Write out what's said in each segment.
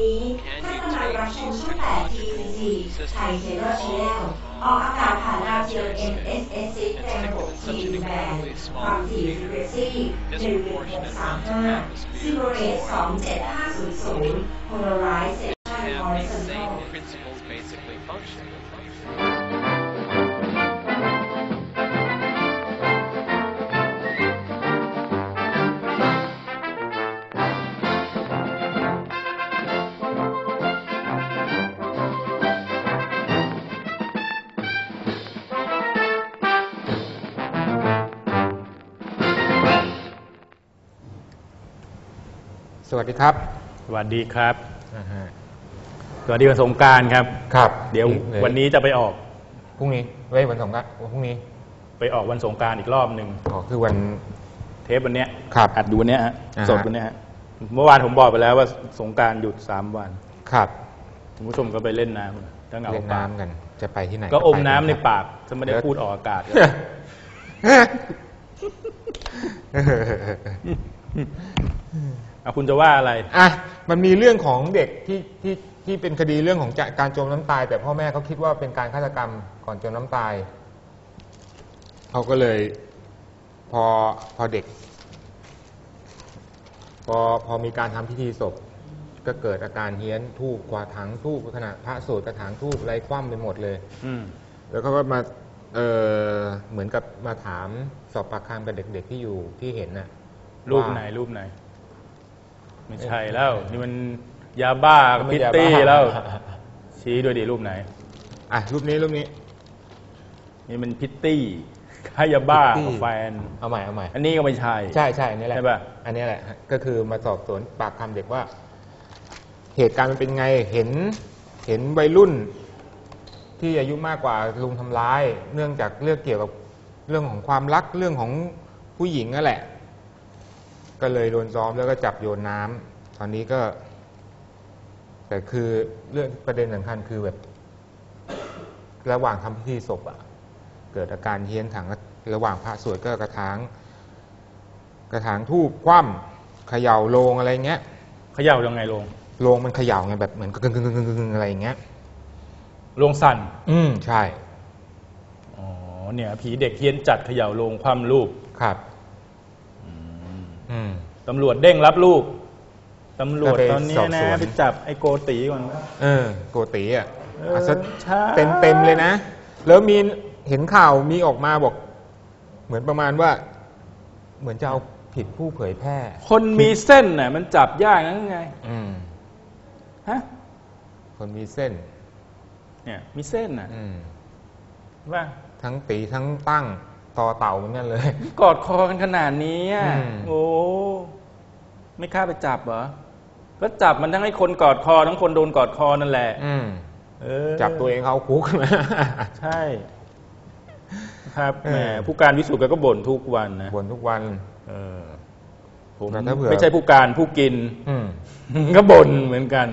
นี้ท่านกำลังรับชมช่อง8 TCC ไทยเซเลอร์ชแนลออกอากาศผ่านดาวเทียม MSSC แรงหกทีมแบนความถี่ฟรีซี่หนึ่งหนึ่งหกสามห้าซิโบเรสสองเจ็ดห้าศูนย์ศูนย์โพลารซ์เซชันออริเซน วัสดีครับ สวัสดีครับอ่าฮะสวัสดีวันสงกรารครับ ครับ เดี๋ยวลวันนี้จะไปออกพรุ่งนี้เว้ยวันสงกรานต์พรุ่งนี้ ไปออกวันสงกรารอีกรอบหนึ่งอ๋อคือวันเทปวันเนี้ยครับอัดดูวันเนี้ยฮะอ่าฮะสดวันเนี้ยฮะเมื่อวานผมบอกไปแล้วว่าสงกรารหยุดสามวัน ครับคุณผู้ชมก็ไปเล่นน้ำทั้งเอาเล่นปากน้ำกัน จะไปที่ไหน ก็อมไปน้ำในครับปากจะไม่ได้พูดออกอากาศ อะคุณจะว่าอะไร อะมันมีเรื่องของเด็กที่ที่ที่เป็นคดีเรื่องของจะการจมน้ำตาย แต่พ่อแม่เขาคิดว่าเป็นการฆาตกรรมก่อนจมน้ำตายเขาก็เลย พอพอเด็ก พอพอมีการทำพิธีศพ ก็เกิดอาการเฮี้ยนทูบกวาดถังทูบขณะพระสวดกระถางทูบไรคว่ำไปหมดเลย อืม แล้วเขาก็มาเออเหมือนกับมาถามสอบปากคำกับเด็กๆที่อยู่ที่เห็นน่ะรูปว่า ไหนรูปไหน ไม่ใช่แล้ว นี่มันยาบ้ากับมันพิตยาบ้าตี้แล้ว ชี้ด้วยดิรูปไหน อะรูปนี้รูปนี้ นี่มันพิตตี้ขายาบ้าพิตตี้ กับแฟน เอาใหม่เอาใหม่อันนี้ก็ไม่ใช่ ใช่ใช่อันนี้แหละใช่ปะอันนี้แหละฮะก็คือมาสอบสวนปากคำเด็กว่า เหตุการณ์มันเป็นไงเห็น เห็นวัยรุ่น ที่อายุมากกว่าลุมทำร้าย เนื่องจากเรื่องเกี่ยวกับเรื่องของความรักเรื่องของผู้หญิงนั่นแหละ ก็เลยโดนซ้อมแล้วก็จับโยนน้ำตอนนี้ก็ แต่คือเรื่องประเด็นสำคัญคือแบบ ระหว่างทำพิธีศพอะเกิดอาการเฮี้ยนถังระหว่างพระสวดก็กระถาง กระถางทูบคว่ำเขย่าโลงอะไรเงี้ยเขย่ายังไงลงโลงมันเขย่าไงแบบเหมือนกึ่งกึ่งกึ่งกึ่งกึ่งอะไรอย่างเงี้ยลงสั่นอืมใช่อ๋อเนี่ย ผีเด็กเฮี้ยนจัดเขย่าลงความรูปครับอืม ตำรวจเด้งรับลูก ตำรวจก็ไปตอนนี้สอบนะสวนไปจับไอ้โกตีก่อน เออ โกติอะเออซะใช่เต็มเต็มเลยนะ แล้วมีเห็นข่าวมีออกมาบอก เหมือนประมาณว่า เหมือนจะเอาผิดผู้เผยแพร่ คนมีเส้นน่ะ มันจับยากนะไง อืมฮะ คนมีเส้น เนี่ย มีเส้นน่ะ อืมว่าทั้งตีทั้งตั้ง ต่อเต่าเหมือนกันเลย กอดคอกันขนาดนี้อะอืม โอ้ไม่กล้าไปจับเหรอก็จับมันทั้งให้คนกอดคอทั้งคนโดนกอดคอนั่นแหละอืมเออ จับตัวเองเขาคุกใช่ ครับเออแหมผู้การวิสุทธ์แกก็บ่นทุกวันนะบ่นทุกวัน เออผมแต่ถ้าเผื่อ ไม่ใช่ผู้การผู้กิน อืมก็บ่นเหมือนกัน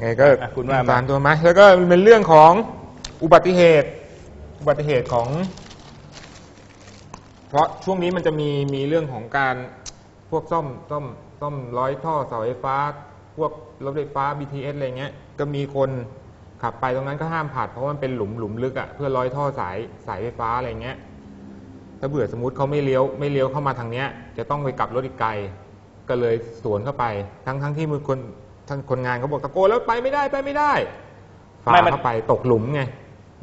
ไงก็อะคุณว่ามา ตามตัวไหมแล้วก็เป็นเรื่องของอุบัติเหตุ อุบัติเหตุของ เพราะช่วงนี้มันจะมีมีเรื่องของการพวกซ่อมซ่อมซ่อมร้อยท่อเสาไฟฟ้า พวกรถไฟฟ้า BTS อะไรเงี้ย ก็มีคนขับไปตรงนั้นก็ห้ามผ่านเพราะมันเป็นหลุมหลุมลึกอะ่ะเพื่อร้อยท่อสายสายไฟฟ้าอะไรเงี้ย ถ้าเบื่อสมมติเขาไม่เลี้ยวไม่เลี้ยวเข้ามาทางเนี้ย จะต้องไปกลับรถอีกไกล ก็เลยสวนเข้าไป ทั้งทั้งที่มือคนท่านคนงานเขาบอกตะโกนแล้วไปไม่ได้ไปไม่ได้ฝ่าไม่มันเข้าไปตกหลุมไง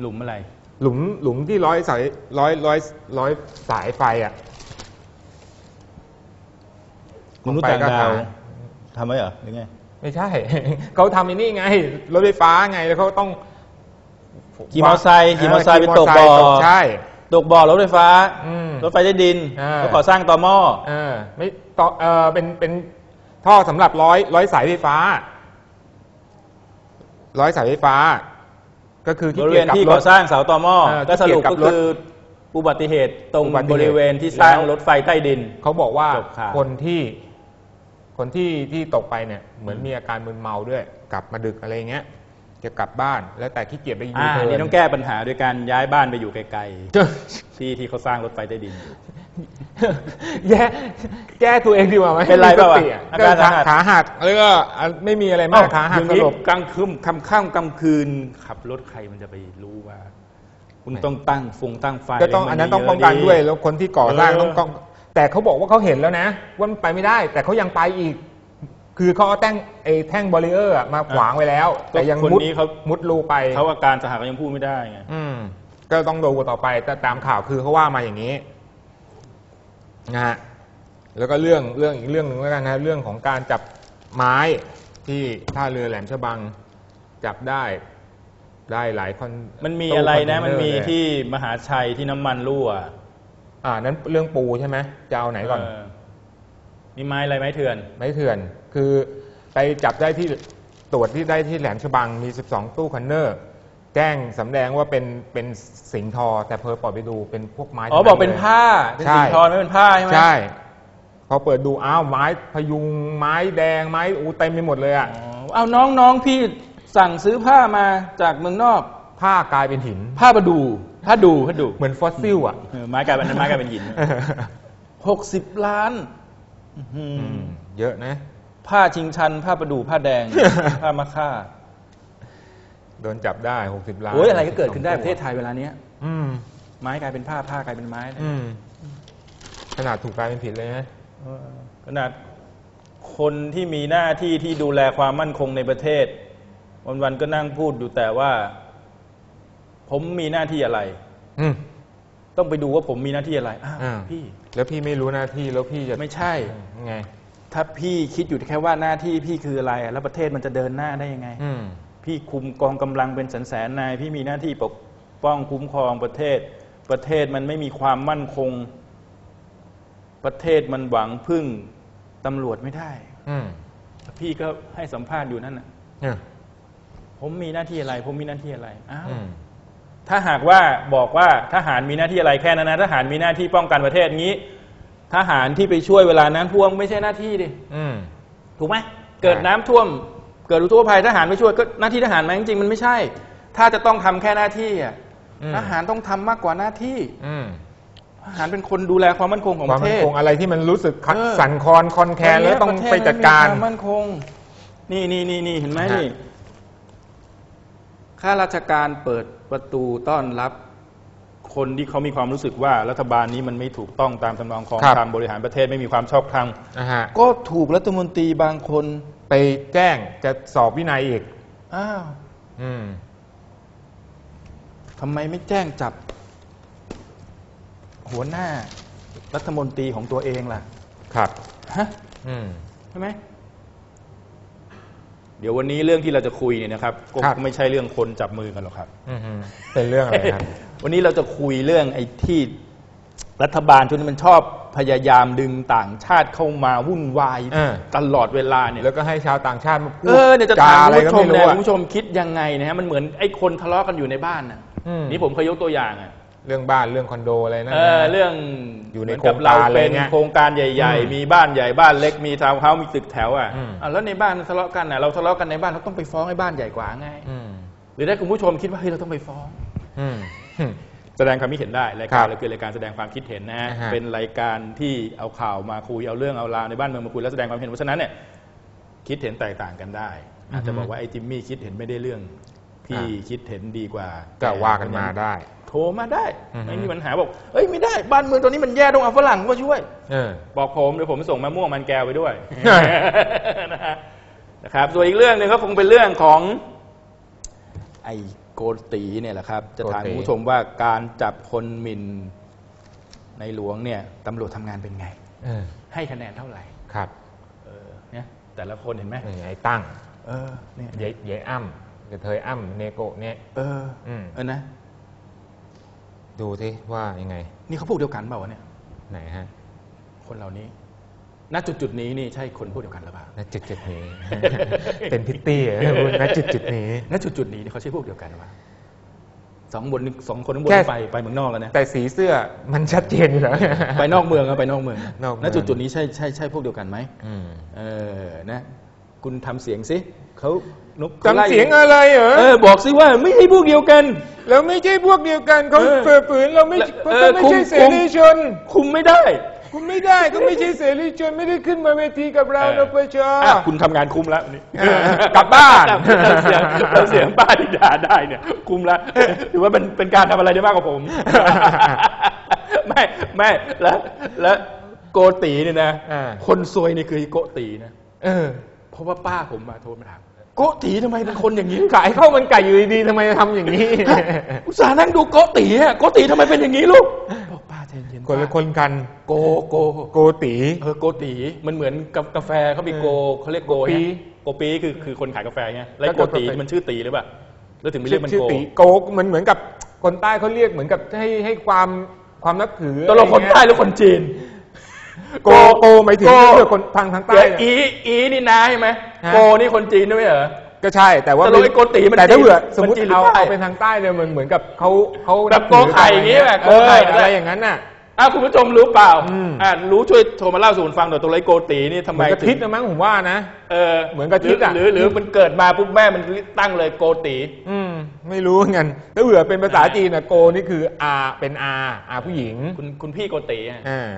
หลุมอะไร หลุมหลุมที่ร้อยสายร้อยร้อยร้อยสายไฟอะมนุษย์ต่างดาวทำไว้เหรอหรือไงไม่ใช่ เขาทำไอ้นี่ไงรถไฟฟ้าไงแล้วเขาต้องขี่มอเตอร์ไซค์ขี่มอเตอร์ไซค์ไปตกขี่บ่อมเตร์ไซค์ตกใช่ตกบ่อรถไฟฟ้าอืมรถไฟใต้ดินอ่าแล้วก่อสร้างต่อหม้อเออไม่ต่อเออเป็นเป็นท่อสำหรับร้อยร้อยสายไฟฟ้า ร้อยสายไฟฟ้า ก็คือบที่ริเกี่เวยวณกับที่รก่อถสร้างเสาต่อหม้อเออก็สรุปที่เกี่ยวกับก็คืออุบัติเหตุตรงอุบัติเหตุ บริเวณที่สร้างแล้วรถไฟใต้ดิน เขาบอกว่าจบข่าว คนที่คนที่ที่ตกไปเนี่ยเหมือนมีอาการมึนเมาด้วย กลับมาดึกอะไรเงี้ยจะกลับบ้านแล้วแต่ขี้เกียจไปยูอ่าเทิร์นี่นต้องแก้ปัญหาโดยการย้ายบ้านไปอยู่ไกลๆ ที่ที่เขาสร้างรถไฟใต้ดินอยู่ แย่แก้ตัวเองดีกว่าไหมเป็นไรเปล่าวะมีสติอะอาการก็สาหัส ขาหักแล้วก็อะไม่มีอะไรมากขาหักอย่างสนี้ลบ กลางคืนคำค่ำกลางคืน ขับรถใครมันจะไปรู้ว่า คุณไม่ต้องตั้งฟงตั้งไฟก็ต้องะไรอันนั้นต้องมัป้องกันเะด้วย แล้วคนที่ก่อสร้างเออต้องต้องแต่เขาบอกว่าเขาเห็นแล้วนะว่ามันไปไม่ได้ แต่เขายังไปอีก คือเขาเอาแท่งไอ้แท่งบอลเลเออร์อะมาขวางไว้แล้ว แต่ยังคนมุดนี้เขามุดรูไปเขาอาการสาหัสเขายังพูดไม่ได้ไง อืมก็ต้องดูต่อไปแต่ตามข่าวคือเขาว่ามาอย่างนี้ นะฮะแล้วก็เรื่องเรื่องอีกเรื่องหนึ่งแล้วกันนะเรื่องของการจับไม้ที่ท่าเรือแหลมฉบังจับได้ได้หลายคนมันมีตู้อะไรนะคเทมันมีเลยที่มหาชัยที่น้ำมันรั่วอ่านั้นเรื่องปูใช่ไหมจะเอาไหนก่อน เมีไม้อะไรไม้เถื่อน ไม้เถื่อน คือไปจับได้ที่ตรวจที่ได้ที่แหลมฉบังมี 12 ตู้คอนเนอร์ แจ้งสำแดงว่าเป็นเป็นสิงห์ทอ แต่เพอปล่อยไปดูเป็นพวกไม้อ๋อทั้งบอกเป็นลย ผ้าเป็นใช่สีทอนไม่เป็นผ้าใช่ไหมใช่พอเปิดดูอ้าวไม้พยุงไม้แดงไม้อูเต็มไปหมดเลยอะอ๋อเอาน้องน้องพี่สั่งซื้อผ้ามาจากเมืองนอก ผ้ากลายเป็นหิน ผ้าประดูผ้าดูผ้าดูเหมือนฟอสซิลอะเออไม้กลายเป็นไม้กลายเป็นหินหกสิบล้านอื้อหืออืมเยอะนะ ผ้าชิงชัน ผ้าประดูผ้าแดง ผ้ามะค่า โดนจับได้60ล้านโอ้ยอะไรก็เกิดขึ้นได้ประเทศไทยเวลาเนี้ย อืม ไม้กลายเป็นผ้าผ้ากลายเป็นไม้นะอืม ขนาดถูกกลายเป็นผิดเลยนะเออขนาดคนที่มีหน้าที่ที่ดูแลความมั่นคงในประเทศ วันๆก็นั่งพูดอยู่แต่ว่า ผมมีหน้าที่อะไร อืม ต้องไปดูว่าผมมีหน้าที่อะไรอ้าวอ่า พี่ แล้วพี่ไม่รู้หน้าที่แล้วพี่จะไม่ใช่ ไง ถ้าพี่คิดอยู่แค่ว่าหน้าที่พี่คืออะไรอะแล้วประเทศมันจะเดินหน้าได้ยังไง อืม พี่คุมกองกำลังเป็นแสนแสนๆนาย พี่มีหน้าที่ปกป้องคุ้มครองประเทศ ประเทศมันไม่มีความมั่นคง ประเทศมันหวังพึ่งตำรวจไม่ได้อืมพี่ก็ให้สัมภาษณ์อยู่นั่นน่ะเนี่ยผมมีหน้าที่อะไร ผมมีหน้าที่อะไรอ้าวอืมถ้าหากว่าบอกว่าทหารมีหน้าที่อะไรแค่นั้นนะทหารมีหน้าที่ป้องกันประเทศงี้ ทหารที่ไปช่วยเวลานั้นท่วมไม่ใช่หน้าที่ดิอืมถูกไหมเกิดน้ำท่วม เกิดอุทกภัยทหารไม่ช่วยก็หน้าที่ทหารไหมจริงๆมันไม่ใช่ ถ้าจะต้องทำแค่หน้าที่อะอืมทหารต้องทำมากกว่าหน้าที่ อืมทหารเป็นคนดูแลความมั่นคงของคปวามระเทมั่นศคงอะไรที่มันรู้สึกขัดเออสั่นคลอนคอนแคลนแล้วต้องระเทศไปจัดการมันมีความมั่นคง นี่นี่นี่นี่เห็นไหมฮะนี่ข้าราชการเปิดประตูต้อนรับ คนที่เขามีความรู้สึกว่ารัฐบาลนี้มันไม่ถูกต้องตามตำนองของธรรมบริหารประเทศไม่มีความชอบธรรมนะฮะก็ถูกรัฐมนตรีบางคนไปแจ้งจะสอบวินัยอีก อ้าวอืม ทำไมไม่แจ้งจับ หัวหน้ารัฐมนตรีของตัวเองล่ะครับ ฮะ อืม ใช่ไหม เดี๋ยววันนี้เรื่องที่เราจะคุยเนี่ยนะครับ ก็ครับ ไม่ใช่เรื่องคนจับมือกันหรอกครับ อืมฮึเป็นเรื่องอะไรครับ วันนี้เราจะคุยเรื่องไอ้ที่รัฐบาลช่วงนี้มันชอบพยายามดึงต่างชาติเข้ามาวุ่นวายเออ ตลอดเวลาเนี่ยแล้วก็ให้ชาวต่างชาติมาพูดเออเนี่ยจะถามอะไรคุณก็ผู้ชมไม่เนี่ยรู้อะคุณผู้ชมคิดยังไงนะฮะมันเหมือนไอ้คนทะเลาะกันอยู่ในบ้านน่ะอืมนี่ผมเคยยกตัวอย่างอะ เรื่องบ้านเรื่องคอนโดอะไรนั่นเออนะ เรื่องอยู่ในเหมืกับเราโครงการอะไรเป็นเงี้ยโครงการใหญ่ อืมๆ มีบ้านใหญ่บ้านเล็กมีทาวน์เฮาส์มีตึกแถวอะอืม อะแล้วในบ้านทะเลาะกันน่ะเราทะเลาะกันในบ้านเราต้องไปฟ้องให้บ้านใหญ่กว่าไงอืมหรือถ้าคุณผู้ชมคิดว่าเฮ้ยเราต้องไปฟ้อง อืมอืม แสดงความคิดเห็นได้รายครัการบเราคือรายการแสดงความคิดเห็นนะฮะอ่าฮะ เป็นรายการที่เอาข่าวมาคุยเอาเรื่องเอาราวในบ้านเมืองมาคุยแล้วแสดงความเห็นเพราะฉะนั้นเนี่ยคิดเห็นแตกต่างกันได้อาจจะบอกว่าไอ้จิมมี่คิดเห็นไม่ได้เรื่องพี่คิดเห็นดีกว่าก็ว่ากันมาได้ โทรมาได้อือฮึ ไม่มีปัญหาบอกเอ้ยไม่ได้บ้านเมืองตอนนี้มันแย่ต้องเอาฝรั่งมาช่วย เออ บอกผมเดี๋ยวผมส่งมะม่วงมันแก้วไปด้วยใช่นะฮะนะครับส่วนอีกเรื่องหนึ่งก็คงเป็นเรื่องของไอ้ โกตีเนี่ยแหละครับ จะถามโกติคุณผู้ชมว่าการจับคนหมิ่นในหลวงเนี่ยตำรวจทำงานเป็นไง เออให้คะแนนเท่าไหร่ ครับเออเนี่ยแต่ละคนเห็นไหมนี่ไอ้ตั้งเออเนี่ยเย้เย้อ้ำกระเทยอ้ำเนโกะเนี่ย เอออืมเออนะ ดูที่ว่ายังไง นี่เขาพูดเดียวกันเปล่าวะเนี่ย ไหนฮะ คนเหล่านี้ ณจุดจุดๆนี้นี่ใช่คนพูดเดียวกันหรือเปล่าณจุดจุดนี้ เป็นพิตตี้เหรอพูดณจุดจุดนี้ ณจุดจุดๆนี้นี่เขาใช่พวกเดียวกันหรือเปล่าสองบนสองคนข้างบนแค่ ไปไปเมืองนอกแล้วนะแต่สีเสื้อมันชัดเจนอยู่แล้ว ไปนอกเมืองอะไปนอกเมืองนอกเมืณองจุดจุดๆนี้ใช่ใช่ใช่พวกเดียวกันไหมอืมเออนะ คุณทำเสียงสิเขานกจำเสียงอะไรเหรอเออบอกสิว่าไม่ใช่พวกเดียวกัน เราไม่ใช่พวกเดียวกันเขาเออเปิดฝืนเราไม่แล้วเขาเออไม่คุมใช่เสคุมรีชน คุมไม่ได้ คุณไม่ได้ก็ไม่ใช่เสรีชนไม่ได้ขึ้นมาเวทีกับเราเออนะเพื่อชออะคุณทำงานคุมแล้วนี่เออกลับบ้าน เราเสียงเราเสียงป้าที่ด่าได้เนี่ย คุมแล้วถือว่าเป็นเป็นการทำอะไรได้มากกว่าผม ไม่ไม่แล้วแล้วโกตีเนี่ยนะ อ่า คนซวยนี่คือโกตีนะ เออ เพราะว่าป้าผมมาโทรมาถามโกตีทำไมเป็นคนอย่างนี้ ขายข้าวมันไก่อยู่ดีๆทำไมทำอย่างนี้ อุตส่าห์นั่งดูโกตีอะโกตีทำไมเป็นอย่างนี้ลูก บอกป้าใจเย็นคนละป้าคนกันโกโกโกตีเออโกตีมันเหมือนกับกาแฟเขามีโกเขาเรียกโกโกปีไงโกปีคือคือคนขายกาแฟไงแล้วแล้วโกตีกาแฟมันชื่อตีหรือเปล่าแล้วถึงไม่ชื่เรียกมันชื่อโกตีโกมันเหมือนกับคนใต้เขาเรียกเหมือนกับให้ให้ความความนับถือตกลงคนใต้หรือคนจีนโกโกหมายถึงโกเพื่อคนทางทางใต้เดี๋ยวเนี่ยอีอีนี่นาใช่ไหมฮะโกนี่คนจีนด้วยเหรอ ก็ใช่แต่ว่าแต่เราไอ้โกตีมันแต่ถ้าจีนเผื่อสมมมันติจีนหรือเอาใต้เอาเป็นทางใต้เนี่ยมันเหมือนกับเขาเขาแบบโกไข่อย่างงี้แบบโกเออไข่อะไรอย่างนั้นน่ะอ้าวคุณผู้ชมรู้เปล่าอืมอ่ารู้ช่วยโทรมาเล่าสู่กันฟังหน่อยตัวไรโกตีนี่ทำเหไมมือนกับถึงทิศนะมั้งผมว่านะเออเหมือนกับทิศอะหรือหรือหรือมันเกิดมาปุ๊บแม่มันตั้งเลยโกตีอืมไม่รู้เหมือนกันถ้าเผื่อเป็นภาษาจีนนะโกนี่คืออาเป็นอาอาผู้หญิง คุณคุณพี่โกตีอะอ่า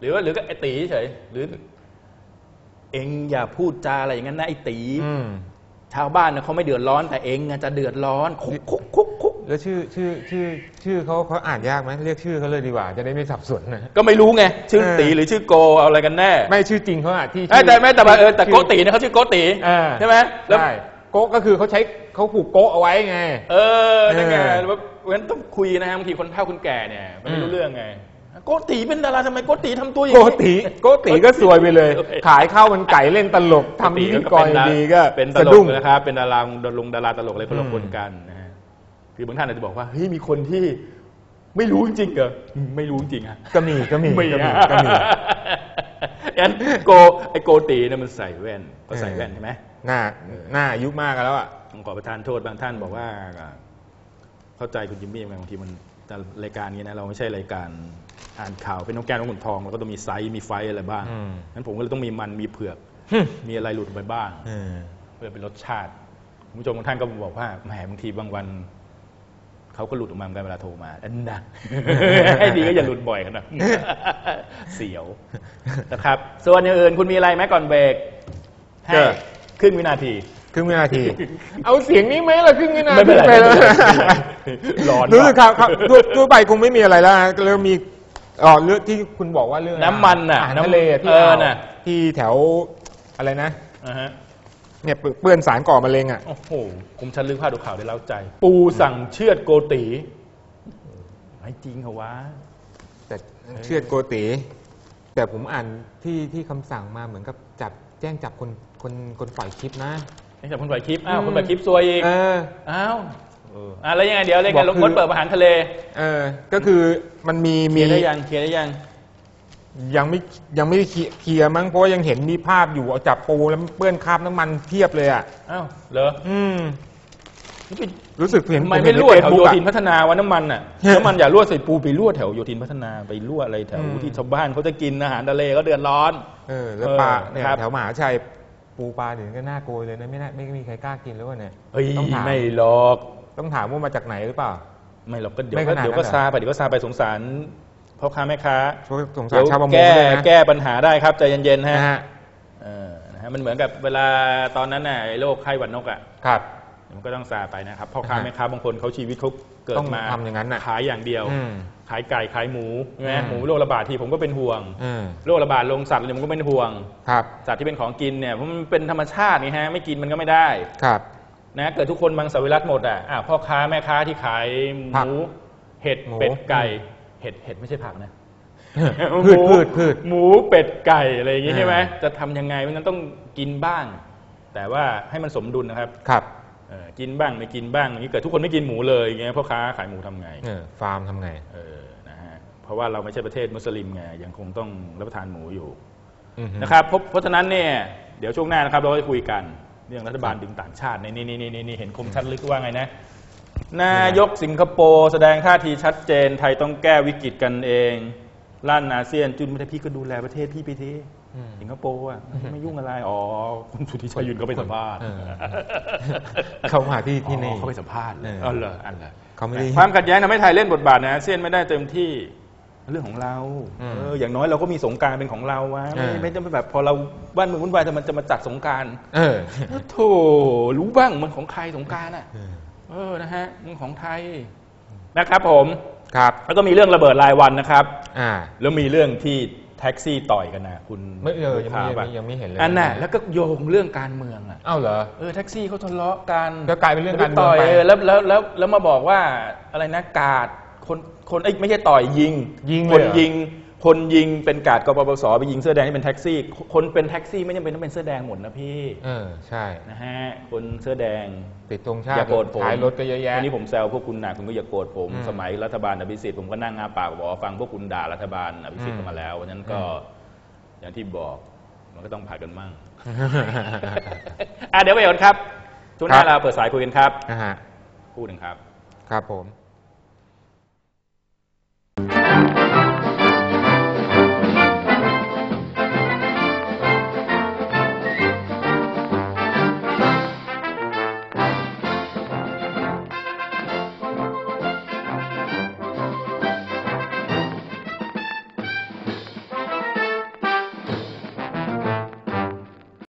หรือว่าหรือก็ไอตีเฉยหรือ เองอย่าพูดจาอะไรอย่างนั้นนะไอตีอืม ชาวบ้านนะเขาไม่เดือดร้อนแต่เองอะจะเดือดร้อนคุกคุกคุกคุกแล้วชื่อชื่อชื่อชื่อเขาเขาอ่านยากไหมเรียกชื่อเขาเลยดีกว่า จะได้ไม่สับสนนะก็ไม่รู้ไงชื่อเออตีหรือชื่อโกเอาอะไรกันแน่ ไม่ชื่อจริงเขาอะที่เอ้ยแต่ไม่แต่ว่าเออแต่ชื่โกตีเนี่ยเขาชื่อโกตีอ่าใช่ไหมแล้วใช่โกะก็คือเขาใช้เขาผูกโกะเอาไว้ไง เออนั่นไงเออแล้วเพราะฉะนั้นต้องคุยนะฮะบางทีคนเฒ่าคนแก่เนี่ยมันไม่อืรู้มเรื่องไง โกตีเป็นดาราทำไมโกตีทำตัวอย่างโกนี้ ติโกติก็สวยไปเลยขายข้าวมันไก่เล่นตลกทำพิธีกรดีก็เป็นตสะลดุ้กง นะครับเป็นดาราดารงดาราตลกอะไรคนละอืมคนกันนะฮะคือบางท่านอาจจะบอกว่าเฮ้ยมีคนที่ไม่รู้จริงๆเหรออืมไม่รู้จริงอะก็มีก็มีไม่ก็มีอะก็มี งั้นโกไอโกตีเนี่ยมันใส่แว่นก็ใส่แว่นใช่ไหมหน้าหน้าอายุมากแล้วอะผมขอประทานโทษบางท่านบอกว่า เข้าใจคุณจิมมี่ไหมบางทีมันแต่รายการนี้นะเราไม่ใช่รายการ อ่านข่าวเป็นนกแก้วนกขุนทองเราก็ต้องมีไซส์มีไฟต์อะไรบ้างอืมงั้นผมก็เลยต้องมีมันมีเผือกหึมีอะไรหลุดไปบ้าง เออ เพื่อเป็นรสชาติคุณผู้ชมบางท่านก็บอกว่าแหมบางทีบางวัน เขาก็หลุดออกมาเหมือนกันเวลาโทรมาอันนะให้ดีก็อย่าหลุดบ่อยขนาดนั้น เสียวนะครับ ส่วนอย่างอื่นคุณมีอะไรไหมก่อนเบรกให้ก็ครึ่งวินาที ครึ่งวินาที เอาเสียงนี้ไหมล่ะครึ่งวินาทีไม่เป็นไรปแล้วร้อนรู้สึกครับว่ะครับทั่วทั่วไปคงไม่มีอะไรแล้วนะเริ่มมี อ๋อเรื่องที่คุณบอกว่าเรื่องน้ำมันน่ะอาหารน้ำทะเลที่เอออ่าวน่ะ ที่แถวอะไรนะ อ่าฮะเนี่ยเปื้เปื้อนสารก่อมะเร็งอะ โอ้โหผมชันลึกภาพดูข่าวได้เล้าใจ ปูสั่งเชือดโกตีไม่จริงเหรอวะ แต่เชือดโกติ แต่ผมอ่านที่ที่คำสั่งมาเหมือนกับจับแจ้งจับคนคนคนปล่อยคลิปนะ นี่จากคนปล่อยคลิป อ้าว อืมคนปล่อยคลิปซวยอีก เออ อ้าว เอออะแล้วยังไงเดี๋ยวเรียกบไงอกลงคือ งดเปิดอาหารทะเลเออ ก็คือมันมีเคลีมี ยร์ได้ยังเคลียร์ได้ยัง ยังไม่ยังไม่ได้เคลียร์เคลียร์มั้งเพราะว่ายังเห็นมีภาพอยู่เอาจับปูแล้วเปื้อนคราบน้ำมันเพียบเลยอะ อ้าวเหรออืมนี่ไปรู้สึกเห็นทำไมผไม่เห็นรั่วในแถว Facebook โยอะ ธินพัฒนาวันน้ำมันน่ะเฮ้ยน้ำมันอย่ารั่วใส่ปูไปรั่วแถวโยธินพัฒนาไปรั่วอะไรแถวอืม ที่ชาวบ้านเขาจะกินอาหารทะเลก็เดือดร้อน เออแล้วเออปลาเนี่ยครับ แถวมหาชัยปูปลาเดี๋ยวนี้ก็น่าโกยเลยนะไม่น่าไม่มีใครกล้ากินแล้ววะเนี่ยเฮ้ยต้องถาม ไม่หรอก ต้องถามว่ามาจากไหนหรือเปล่า ไม่หรอกก็เดี๋ยวไม่ขก็นาดเดี๋ยวก็นั้นเหรอ ซาไปเดี๋ยวก็ซาไปสงสารพ่อค้าแม่ค้าช่วยสงสารชาวประมงแก้ด้วยนะแก้ปัญหาได้ครับใจเย็นๆฮะนะฮะเออนะฮะมันเหมือนกับเวลาตอนนั้นน่ะไอ้โรคไข้หวัดนกอะ ครับ มันก็ต้องซาไปนะครับพ่อค้าอ่าฮะแม่ค้าบางคนเขาชีวิตเขาเกิดต้องมาทำอย่างนั้นน่ะขายอย่างเดียว อืมขายไก่ขายหมูใช่ไหมอืม หมูโรคระบาดทีผมก็เป็นห่วงอืมโรคระบาดลงสัตว์เนี่ยผมก็เป็นห่วง ครับสัตว์ที่เป็นของกินเนี่ยเพราะมันเป็นธรรมชาตินี่ฮะไม่กินมันก็ไม่ได้ ครับ นะเกิดทุกคนมังสวิรัตหมดอะอะพ่อค้าแม่ค้าที่ขายหผักมูเห็ดหมูเป็ดไก่ เห็ดเห็ดไม่ใช่ผักนะพืชหมูพืชพืช หมูเป็ดไก่อะไรอย่างงี้อ่าใช่ไหมจะทำยังไงไม่งั้นต้องกินบ้าง แต่ว่าให้มันสมดุลนะครับครับ เออกินบ้างไม่กินบ้างอย่างนี้เกิดทุกคนไม่กินหมูเลยอย่างเงี้ยพ่อค้าขายหมูทำไง เออฟาร์มทำไง เออนะฮะเพราะว่าเราไม่ใช่ประเทศมุสลิมไงยังคงต้องรับประทานหมูอยู่อือฮึ นะครับเพราะเพราะฉะนั้นเนี่ยเดี๋ยวช่วงหน้านะครับเราจะคุยกัน เรื่องรัฐบาลดึงต่างชาติในนี่นี่นี่นี่นี่เห็นคมชัดลึกว่าไงนะ นายกสิงคโปร์แสดงท่าทีชัดเจน ไทยต้องแก้วิกฤตกันเองลั่นอาเซียนจุนไม่ได้พี่ก็ดูแลประเทศพี่ไปทีอืมสิงคโปร์อะไม่ยุ่งอะไร อ๋อคุณสุทธิชัยยุนก็ไปสัมภาษณ์เออเขามาที่ที่นี่อ๋อเขาไปสัมภาษณ์เอออ๋อเหรออันเหรอเขาไม่ได้ความขัดแย้งทำให้ไทยเล่นบทบาทในอาเซียนไม่ได้เต็มที่ เรื่องของเราอืม เอออย่างน้อยเราก็มีสงกรารเป็นของเราวะไม่เออ ไม่ต้องแบบพอเราบ้านเมืองวุ่นวายแต่มันจะมาจัดสงกรารเออ โธ่รู้บ้างมันของใครสงกรารอะเออเออนะฮะมันของไทยนะครับผม ครับ แล้วก็มีเรื่องระเบิดรายวันนะครับ อ่า แล้วมีเรื่องที่แท็กซี่ต่อยกันนะคุณไม่เออยังไม่ข่าวปะยังไม่เห็นเลย อันน่ะแล้วก็โยงเรื่องการเมืองอะ เอ้าเหรอ เออแท็กซี่เขาทะเลาะกันก็กลายเป็นเรื่องการเมืองต่อยไปเออแล้วแล้วแล้วแล้วมาบอกว่าอะไรนะกาด คนคนเอ้ยไม่ใช่ต่อยยิงยิงคเลยนเหรอ ยิง คนยิงเป็นกาดกปปสไปยิงเสื้อแดงที่เป็นแท็กซี่ คนเป็นแท็กซี่ไม่จำเป็นต้องเป็นเสื้อแดงหมดนะพี่เออใช่ นะฮะคนเสื้อแดง ติดธงชาติอย่าโกรธผมท้ายรถก็เยอะแยะ วันนี้ผมแซวพวกคุณหนักคุณก็อย่าโกรธผม อืมสมัยรัฐบาลอภิสิทธิ์ผมก็นั่งงาปากบอกว่าฟังพวกคุณด่ารัฐบาลอภิสิทธิ์อืมกันมาแล้ววันนั้นก็อืมอย่างที่บอกมันก็ต้องผ่านกันมั่ง อะเดี๋ยวไปก่อนครับช่วงหน้าครับเราเปิดสายคุยกันครับ นะฮะพูดหนึ่งครับ ครับผม